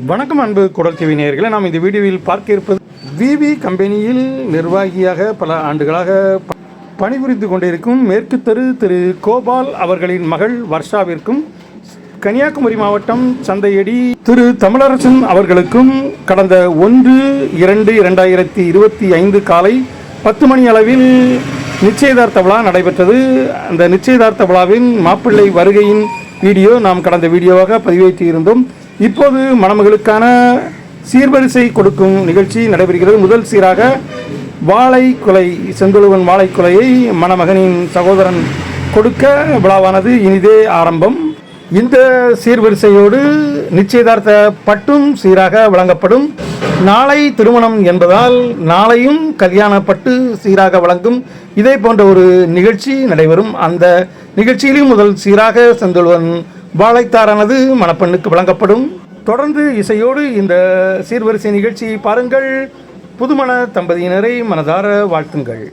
வணக்கம் அன்பு குடல் டிவி நேயர்களை நாம் இந்த வீடியோவில் பார்க்க இருப்பது விவி கம்பெனியில் நிர்வாகியாக பல ஆண்டுகளாக பணிபுரிந்து கொண்டிருக்கும் மேற்கு தெரு திரு கோபால் அவர்களின் மகள் வர்ஷாவிற்கும் கன்னியாகுமரி மாவட்டம் சந்தையடி திரு தமிழரசன் அவர்களுக்கும் கடந்த ஒன்று இரண்டு இரண்டாயிரத்தி இருபத்தி ஐந்து காலை பத்து மணி அளவில் நிச்சயதார்த்த விழா நடைபெற்றது. அந்த நிச்சயதார்த்த விழாவின் மாப்பிள்ளை வருகையின் வீடியோ நாம் கடந்த வீடியோவாக பதிவேற்றியிருந்தோம். இருந்தோம் இப்போது மணமகளுக்கான சீர்வரிசை கொடுக்கும் நிகழ்ச்சி நடைபெறுகிறது. முதல் சீராக வாழை கொலை செந்தொழுவன் வாழை கொலையை மணமகனின் சகோதரன் கொடுக்க விழாவானது இனிதே ஆரம்பம். இந்த சீர்வரிசையோடு நிச்சயதார்த்த பட்டும் சீராக வழங்கப்படும். நாளை திருமணம் என்பதால் நாளையும் கல்யாண பட்டு சீராக வழங்கும் இதே போன்ற ஒரு நிகழ்ச்சி நடைபெறும். அந்த நிகழ்ச்சியிலும் முதல் சீராக செந்தொழுவன் வாழைத்தாரானது மணப்பெண்ணுக்கு வழங்கப்படும். தொடர்ந்து இசையோடு இந்த சீர்வரிசை நிகழ்ச்சியை பாருங்கள். புதுமண தம்பதியினரை மனதார வாழ்த்துங்கள்.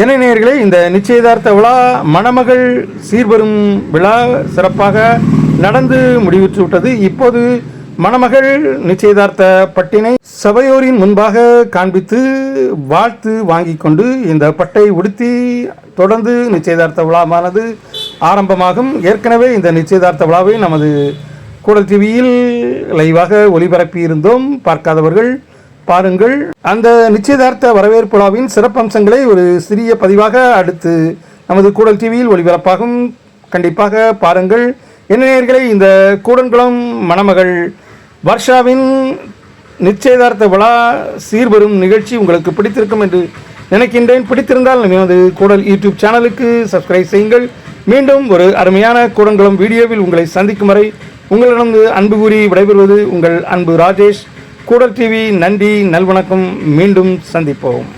என நேயர்களே இந்த நிச்சயதார்த்த விழா மணமகள் சீர்வரும் விழா சிறப்பாக நடந்து முடிவுற்று விட்டது. இப்போது மணமகள் நிச்சயதார்த்த பட்டினை சபையோரின் முன்பாக காண்பித்து வாழ்த்து வாங்கி கொண்டு இந்த பட்டை உடுத்தி தொடர்ந்து நிச்சயதார்த்த விழாவானது ஆரம்பமாகும். ஏற்கனவே இந்த நிச்சயதார்த்த விழாவை நமது கூடல் டிவியில் லைவாக ஒளிபரப்பி இருந்தோம் பார்க்காதவர்கள் பாருங்கள். அந்த நிச்சயதார்த்த வரவேற்பு விழாவின் சிறப்பம்சங்களை ஒரு சிறிய பதிவாக அடுத்து நமது கூடல் டிவியில் ஒளிபரப்பாகும். கண்டிப்பாக பாருங்கள். இளைஞர்களை இந்த கூடன்குளம் மணமகள் வர்ஷாவின் நிச்சயதார்த்த விழா சீர்வரும் நிகழ்ச்சி உங்களுக்கு பிடித்திருக்கும் என்று நினைக்கின்றேன். பிடித்திருந்தால் நமது கூடல் யூடியூப் சேனலுக்கு சப்ஸ்கிரைப் செய்யுங்கள். மீண்டும் ஒரு அருமையான கூடங்குளம் வீடியோவில் உங்களை சந்திக்கும் வரை உங்களிடம் அன்பு கூறி விடைபெறுவது உங்கள் அன்பு ராஜேஷ். கூடல் டிவி நன்றி நல்வணக்கம் மீண்டும் சந்திப்போம்.